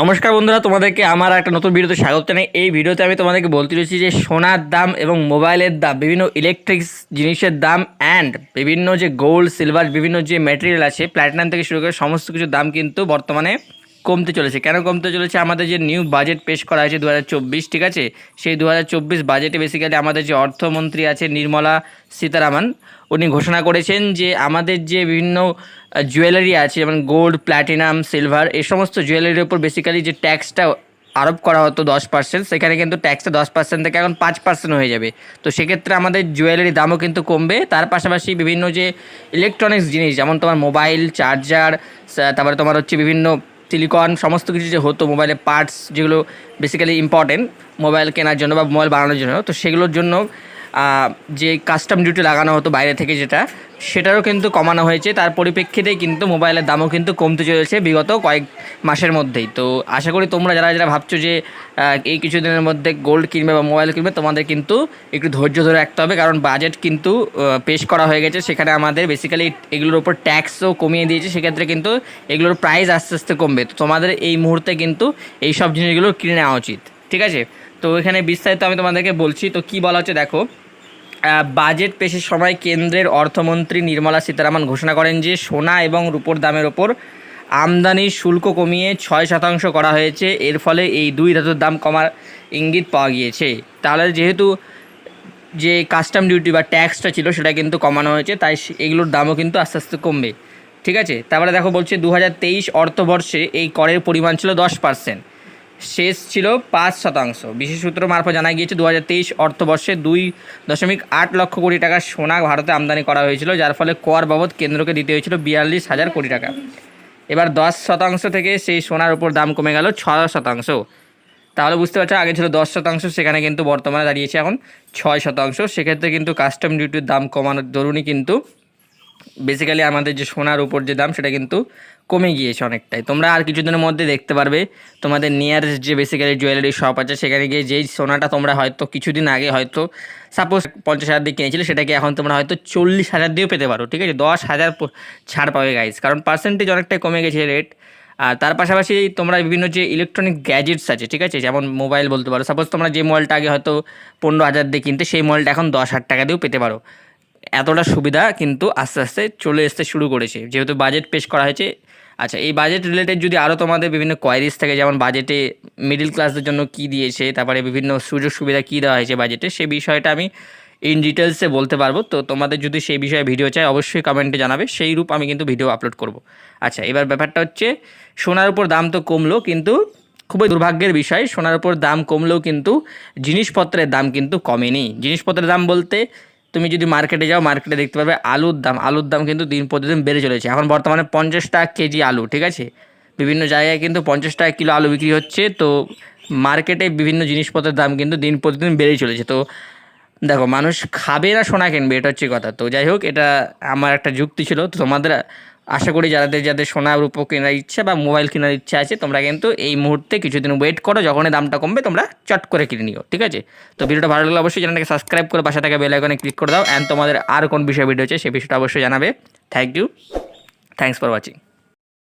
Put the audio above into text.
নমস্কার বন্ধুরা, তোমাদেরকে আমার একটা নতুন ভিডিওতে স্বাগত জানাই। এই ভিডিওতে আমি তোমাদেরকে বলতে চলেছি যে সোনার দাম এবং মোবাইলের দাম, বিভিন্ন ইলেকট্রিক্স জিনিসের দাম অ্যান্ড বিভিন্ন যে গোল্ড সিলভার বিভিন্ন যে ম্যাটেরিয়াল আছে প্ল্যাটিনাম থেকে শুরু করে সমস্ত কিছু দাম কিন্তু বর্তমানে কমতে চলেছে। কেন কমতে চলেছে? আমাদের যে নিউ বাজেট পেশ করা হয়েছে দু হাজার চব্বিশ, ঠিক আছে? সেই দু হাজার চব্বিশ বাজেটে বেসিক্যালি আমাদের যে অর্থমন্ত্রী আছে নির্মলা সীতারামন, উনি ঘোষণা করেছেন যে আমাদের যে বিভিন্ন জুয়েলারি আছে, যেমন গোল্ড প্ল্যাটিনাম সিলভার এই সমস্ত জুয়েলারির উপর বেসিক্যালি যে ট্যাক্সটা আরোপ করা হতো দশ পার্সেন্ট সেখানে কিন্তু ট্যাক্সটা দশ পার্সেন্ট থেকে এখন পাঁচ পার্সেন্ট হয়ে যাবে। তো সেক্ষেত্রে আমাদের জুয়েলারির দামও কিন্তু কমবে। তার পাশাপাশি বিভিন্ন যে ইলেকট্রনিক্স জিনিস, যেমন তোমার মোবাইল চার্জার তারপরে তোমার হচ্ছে বিভিন্ন সিলিকন সমস্ত কিছু যে হতো মোবাইলের পার্টস যেগুলো বেসিক্যালি ইম্পর্টেন্ট মোবাইল কেনার জন্য বা মোবাইল বানানোর জন্য, তো সেগুলোর জন্য যে কাস্টম ডিউটি লাগানো হতো বাইরে থেকে যেটা, সেটারও কিন্তু কমানো হয়েছে। তার পরিপ্রেক্ষিতেই কিন্তু মোবাইলের দামও কিন্তু কমতে চলেছে বিগত কয়েক মাসের মধ্যেই। তো আশা করি তোমরা যারা যারা ভাবছ যে এই কিছুদিনের মধ্যে গোল্ড কিনবে বা মোবাইল কিনবে, তোমাদের কিন্তু একটু ধৈর্য ধরে রাখতে হবে। কারণ বাজেট কিন্তু পেশ করা হয়ে গেছে। সেখানে আমাদের বেসিক্যালি এগুলোর উপর ট্যাক্সও কমিয়ে দিয়েছে। সেক্ষেত্রে কিন্তু এগুলোর প্রাইস আস্তে আস্তে কমবে। তো তোমাদের এই মুহূর্তে কিন্তু এই সব জিনিসগুলো কিনে নেওয়া উচিত। ঠিক আছে? তো এখানে বিস্তারিত আমি তোমাদেরকে বলছি। তো কি বলা হচ্ছে দেখো বাজেট পেশের সময় কেন্দ্রের অর্থমন্ত্রী নির্মলা সীতারামন ঘোষণা করেন যে সোনা এবং রূপোর দামের ওপর আমদানি শুল্ক কমিয়ে ছয় শতাংশ করা হয়েছে। এর ফলে এই দুই ধাতুর দাম কমার ইঙ্গিত পাওয়া গিয়েছে। তাহলে যেহেতু যে কাস্টম ডিউটি বা ট্যাক্সটা ছিল সেটা কিন্তু কমানো হয়েছে, তাই এগুলোর দামও কিন্তু আস্তে আস্তে কমবে। ঠিক আছে? তারপরে দেখো বলছে দু হাজার তেইশ অর্থবর্ষে এই করের পরিমাণ ছিল দশ পার্সেন্ট। শেষ ছিল পাঁচ শতাংশ। বিশেষ সূত্র মারফত জানা গিয়েছে দু হাজার তেইশ অর্থবর্ষে দুই দশমিক আট লক্ষ কোটি টাকা সোনা ভারতে আমদানি করা হয়েছিল, যার ফলে কর বাবদ কেন্দ্রকে দিতে হয়েছিল বিয়াল্লিশ হাজার কোটি টাকা। এবার দশ শতাংশ থেকে সেই সোনার উপর দাম কমে গেল ছ শতাংশ। তাহলে বুঝতে পারছ, আগে ছিল দশ শতাংশ, সেখানে কিন্তু বর্তমানে দাঁড়িয়েছে এখন ছয় শতাংশ। সেক্ষেত্রে কিন্তু কাস্টম ডিউটির দাম কমানোর দরুনই কিন্তু বেসিক্যালি আমাদের যে সোনার উপর যে দাম, সেটা কিন্তু কমে গিয়েছে অনেকটাই। তোমরা আর কিছুদিনের মধ্যে দেখতে পারবে, তোমাদের নিয়ারেস্ট যে বেসিক্যালি জুয়েলারি শপ আছে, সেখানে গিয়ে যেই সোনাটা তোমরা হয়তো কিছুদিন আগে হয়তো সাপোজ পঞ্চাশ হাজার দিয়ে কিনেছিলে, সেটাকে এখন তোমরা হয়তো চল্লিশ হাজার দিয়েও পেতে পারো, ঠিক আছে? দশ হাজার ছাড় পাবে গাইজ কারণ পার্সেন্টেজ অনেকটাই কমে গেছে রেট আর তার পাশাপাশি তোমরা বিভিন্ন যে ইলেকট্রনিক গ্যাজেটস আছে, ঠিক আছে? যেমন মোবাইল বলতে পারো। সাপোজ তোমরা যে মোবাইলটা আগে হয়তো পনেরো হাজার দিয়ে কিনতে, সেই মোবাইলটা এখন দশ হাজার টাকা দিয়েও পেতে পারো। এতটা সুবিধা কিন্তু আস্তে আস্তে চলে আসতে শুরু করেছে। যেহেতু বাজেট পেশ করা হয়েছে আচ্ছা এই বাজেট রিলেটেড যদি আরও তোমাদের বিভিন্ন কোয়ারিজ থাকে, যেমন বাজেটে মিডিল ক্লাসদের জন্য কী দিয়েছে, তারপরে বিভিন্ন সুযোগ সুবিধা কী দেওয়া হয়েছে বাজেটে সেই বিষয়টা আমি ইন ডিটেলসে বলতে পারব। তো তোমাদের যদি সেই বিষয়ে ভিডিও চাই অবশ্যই কমেন্টে জানাবে, সেই রূপ আমি কিন্তু ভিডিও আপলোড করব। আচ্ছা এবার ব্যাপারটা হচ্ছে, সোনার উপর দাম তো কমলো কিন্তু খুবই দুর্ভাগ্যের বিষয়, সোনার উপর দাম কমলেও কিন্তু জিনিসপত্রের দাম কিন্তু কমেনি। জিনিসপত্রের দাম বলতে তুমি যদি মার্কেটে যাও মার্কেটে দেখতে পাবে আলুর দাম। আলুর দাম কিন্তু দিন প্রতিদিন বেড়ে চলেছে। এখন বর্তমানে পঞ্চাশ টাকা কেজি আলু, ঠিক আছে? বিভিন্ন জায়গায় কিন্তু পঞ্চাশ টাকা কিলো আলু বিক্রি হচ্ছে। তো মার্কেটে বিভিন্ন জিনিসপত্রের দাম কিন্তু দিন প্রতিদিন বেড়েই চলেছে। তো দেখো, মানুষ খাবে না সোনা কিনবে, এটা হচ্ছে কথা। তো যাই হোক, এটা আমার একটা যুক্তি ছিল। তো তোমাদের আশা করি যাদের যাদের সোনা রূপো কেনার ইচ্ছা বা মোবাইল কেনার ইচ্ছা আছে, তোমরা কিন্তু এই মুহূর্তে কিছুদিন ওয়েট করো, যখনই দামটা কমবে তোমরা চট করে কিনে নিও, ঠিক আছে? তো ভিডিওটা ভালো লাগলে অবশ্যই চ্যানেলটাকে সাবস্ক্রাইব করে পাশে থাকা বেল আইকনে ক্লিক করে দাও অ্যান্ড তোমাদের আর কোন বিষয়ে ভিডিও আছে সেই বিষয়টা অবশ্যই জানাবে। Thank you thanks for watching